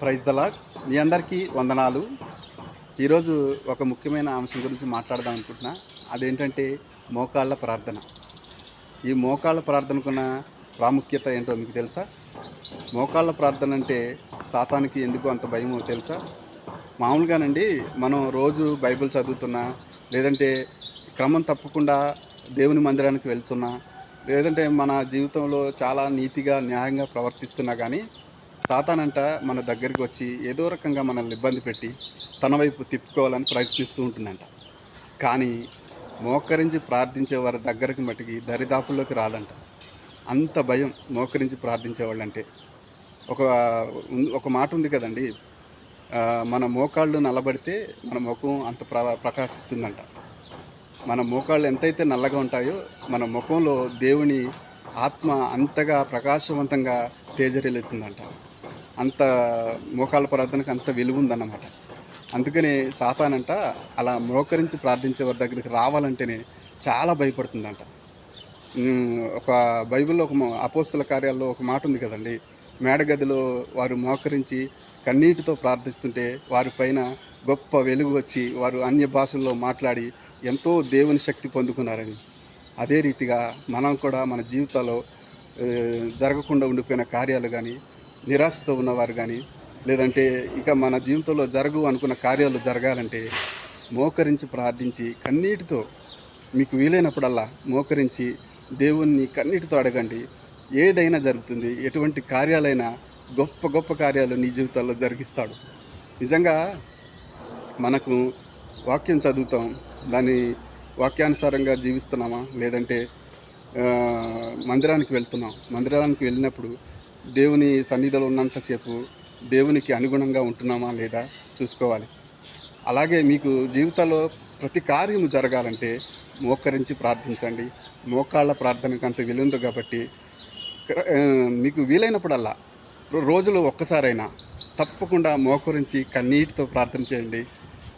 Praise the Lord మీ అందరికీ వందనాలు. ఈరోజు ఒక ముఖ్యమైన అంశం గురించి మాట్లాడదాం అనుకుంటున్నా. అదేంటంటే మోకాళ్ళ ప్రార్థన. ఈ మోకాళ్ళ ప్రార్థనకున్న ప్రాముఖ్యత ఏంటో మీకు తెలుసా? మోకాళ్ళ ప్రార్థన అంటే సాతానికి ఎందుకు అంత భయమో తెలుసా? మామూలుగానండి మనం రోజు బైబిల్ చదువుతున్నా లేదంటే క్రమం తప్పకుండా దేవుని మందిరానికి వెళ్తున్నా లేదంటే మన జీవితంలో చాలా నీతిగా న్యాయంగా ప్రవర్తిస్తున్నా కానీ సాతానంట మన దగ్గరికి వచ్చి ఏదో రకంగా మనల్ని ఇబ్బంది పెట్టి తన వైపు తిప్పుకోవాలని ప్రయత్నిస్తూ ఉంటుందంట. కానీ మోకరించి ప్రార్థించే వారి దగ్గరికి మటుకి దరిదాపుల్లోకి రాదంట. అంత భయం మోకరించి ప్రార్థించే వాళ్ళంటే. ఒక ఉం- ఒక మాట ఉంది కదండి. మన మోకాళ్ళు నల్లబడితే మన ముఖం అంత ప్ర ప్రకాశిస్తుందంట. మన మోకాళ్ళు ఎంతైతే నల్లగా ఉంటాయో మన ముఖంలో దేవుని ఆత్మ అంతగా ప్రకాశవంతంగా తేజరిల్లుతుందంట. అంత మోకాళ్ళ ప్రార్థనకు అంత విలువ ఉందన్నమాట అందుకని సాతానంట అలా మోకరించి ప్రార్థించే వారి దగ్గరికి రావాలంటేనే చాలా భయపడుతుందంట. ఒక బైబిల్లో ఒక అపోస్తుల కార్యాల్లో ఒక మాట ఉంది కదండి. మేడగదిలో వారు మోకరించి కన్నీటితో ప్రార్థిస్తుంటే వారి పైన గొప్ప వెలుగు వచ్చి వారు అన్య భాషల్లో మాట్లాడి ఎంతో దేవుని శక్తి పొందుకున్నారని. అదే రీతిగా మనం కూడా మన జీవితాల్లో జరగకుండా ఉండిపోయిన కార్యాలు కానీ నిరాశతో ఉన్నవారు కానీ లేదంటే ఇక మన జీవితంలో జరగు అనుకున్న కార్యాలు జరగాలంటే మోకరించి ప్రార్థించి కన్నీటితో మీకు వీలైనప్పుడల్లా మోకరించి దేవుణ్ణి కన్నీటితో అడగండి. ఏదైనా జరుగుతుంది ఎటువంటి కార్యాలైనా గొప్ప గొప్ప కార్యాలు నీ జీవితాల్లో జరిగిస్తాడు. నిజంగా మనకు వాక్యం చదువుతాం దాన్ని వాక్యానుసారంగా జీవిస్తున్నామా లేదంటే మందిరానికి వెళ్తున్నాం. మందిరానికి వెళ్ళినప్పుడు దేవుని సన్నిధిలో ఉన్నంతసేపు దేవునికి అనుగుణంగా ఉంటున్నామా లేదా చూసుకోవాలి. అలాగే మీకు జీవితంలో ప్రతి కార్యము జరగాలంటే మోకరించి ప్రార్థించండి. మోకాళ్ళ ప్రార్థనకు అంత విలువ కాబట్టి మీకు వీలైనప్పుడల్లా రో- రోజులో ఒక్కసారైనా తప్పకుండా మోకరించి కన్నీటితో ప్రార్థన చేయండి.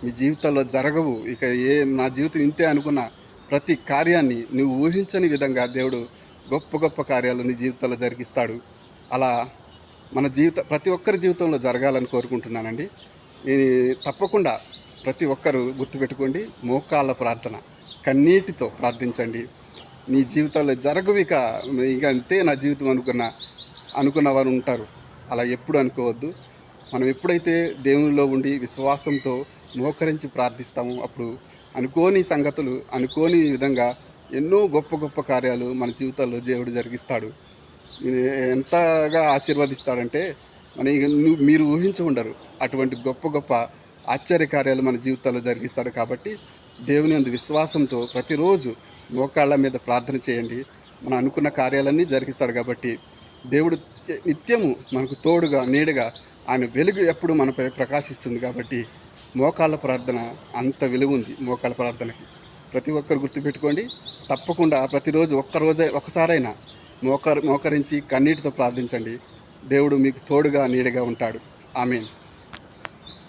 మీ జీవితంలో జరగవు. ఇక ఏ నా జీవితం ఇంతే అనుకున్న ప్రతి కార్యాన్ని నువ్వు ఊహించని విధంగా దేవుడు గొప్ప గొప్ప కార్యాలు నీ జీవితంలో జరిగిస్తాడు. అలా మన జీవిత ప్రతి ఒక్కరి జీవితంలో జరగాలని కోరుకుంటున్నానండి. ఇది తప్పకుండా ప్రతి ఒక్కరు గుర్తుపెట్టుకోండి మోకాళ్ళ ప్రార్థన కన్నీటితో ప్రార్థించండి. మీ జీవితంలో జరగవిక ఇంకా ఇక అంతే నా జీవితం అనుకున్న అనుకున్న వారు ఉంటారు. అలా ఎప్పుడు అనుకోవద్దు. మనం ఎప్పుడైతే దేవునిలో ఉండి విశ్వాసంతో మోకరించి ప్రార్థిస్తామో అప్పుడు అనుకోని సంగతులు అనుకోని విధంగా ఎన్నో గొప్ప గొప్ప కార్యాలు మన జీవితాల్లో దేవుడు జరిగిస్తాడు. ఎంతగా ఆశీర్వదిస్తాడంటే మన ఇక నువ్వు మీరు ఊహించి ఉండరు. అటువంటి గొప్ప గొప్ప ఆశ్చర్య కార్యాలు మన జీవితాల్లో జరిగిస్తాడు కాబట్టి దేవుని అందు విశ్వాసంతో ప్రతిరోజు మోకాళ్ళ మీద ప్రార్థన చేయండి. మనం అనుకున్న కార్యాలన్నీ జరిగిస్తాడు కాబట్టి దేవుడు నిత్యము మనకు తోడుగా నీడగా ఆయన వెలుగు ఎప్పుడు మనపై ప్రకాశిస్తుంది కాబట్టి మోకాళ్ళ ప్రార్థన అంత విలువ ఉంది మోకాళ్ళ ప్రార్థనకి. ప్రతి ఒక్కరు గుర్తుపెట్టుకోండి తప్పకుండా ప్రతిరోజు ఒక్కరోజే ఒక్కసారైనా మోకర్ మోకరించి కన్నీటితో ప్రార్థించండి. దేవుడు మీకు తోడుగా నీడగా ఉంటాడు. ఆమెన్.